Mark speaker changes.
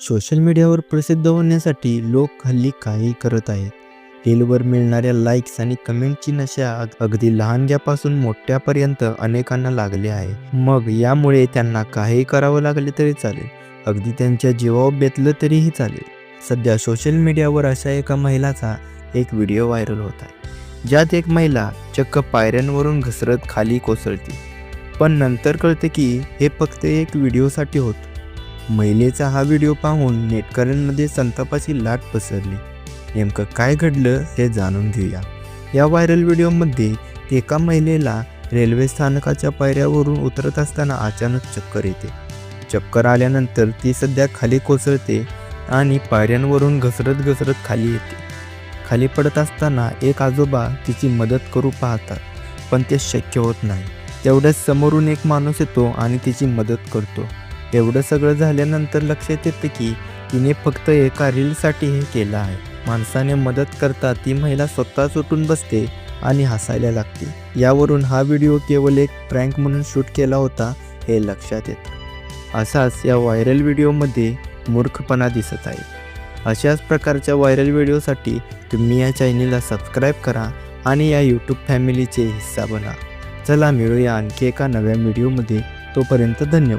Speaker 1: Social मीडियावर प्रसिद्ध होण्यासाठी लोक हल्ली काही करत आहेत. रीलवर मिळणाऱ्या लाईक्स आणि कमेंटची नशा अगदी लहानग्यापासून मोठ्यापर्यंत अनेकांना लागले आहे. मग यामुळे त्यांना काही करावं लागले तरी चालेल. अगदी त्यांच्या जीवावर बेतलं तरीही चालेल. सध्या सोशल मीडियावर अशा एका महिलाचा एक व्हिडिओ व्हायरल होत आहे. ज्यात एक महिला चक्क पायऱ्यांवरून घसरत खाली कोसळते. पण नंतर कळते की हे फक्त एक व्हिडिओसाठी होतं. महिलेचा हा व्हिडिओ पाहून नेटकऱ्यांमध्ये संतापाची लाट पसरली. नेमकं काय घडलं हे जाणून घेऊया. या व्हायरल व्हिडिओमध्ये एका महिलेला रेल्वे स्थानकाच्या पायऱ्यावरून उतरत असताना अचानक चक्कर येते. चक्कर आल्यानंतर ती सध्या खाली कोसळते आणि पायऱ्यांवरून घसरत घसरत खाली येते. खाली पडत असताना एक आजोबा तिची मदत करू पाहतात पण ते शक्य होत नाही. तेवढ्याच समोरून एक माणूस येतो आणि तिची मदत करतो. एवढं सगळं झाल्यानंतर लक्षात येतं की तिने फक्त एका रीलसाठी हे केलं आहे. माणसाने मदत करता ती महिला स्वतःच उठून बसते आणि हसायला लागते. यावरून हा व्हिडिओ केवळ एक प्रँक म्हणून शूट केला होता हे लक्षात येतं. असाच या व्हायरल व्हिडिओमध्ये मूर्खपणा दिसत आहे. अशाच प्रकारच्या व्हायरल व्हिडिओसाठी तुम्ही या चॅनलला सबस्क्राईब करा आणि या यूट्यूब फॅमिलीचे हिस्सा बना. चला मिळूया आणखी एका नव्या व्हिडिओमध्ये. तोपर्यंत धन्यवाद.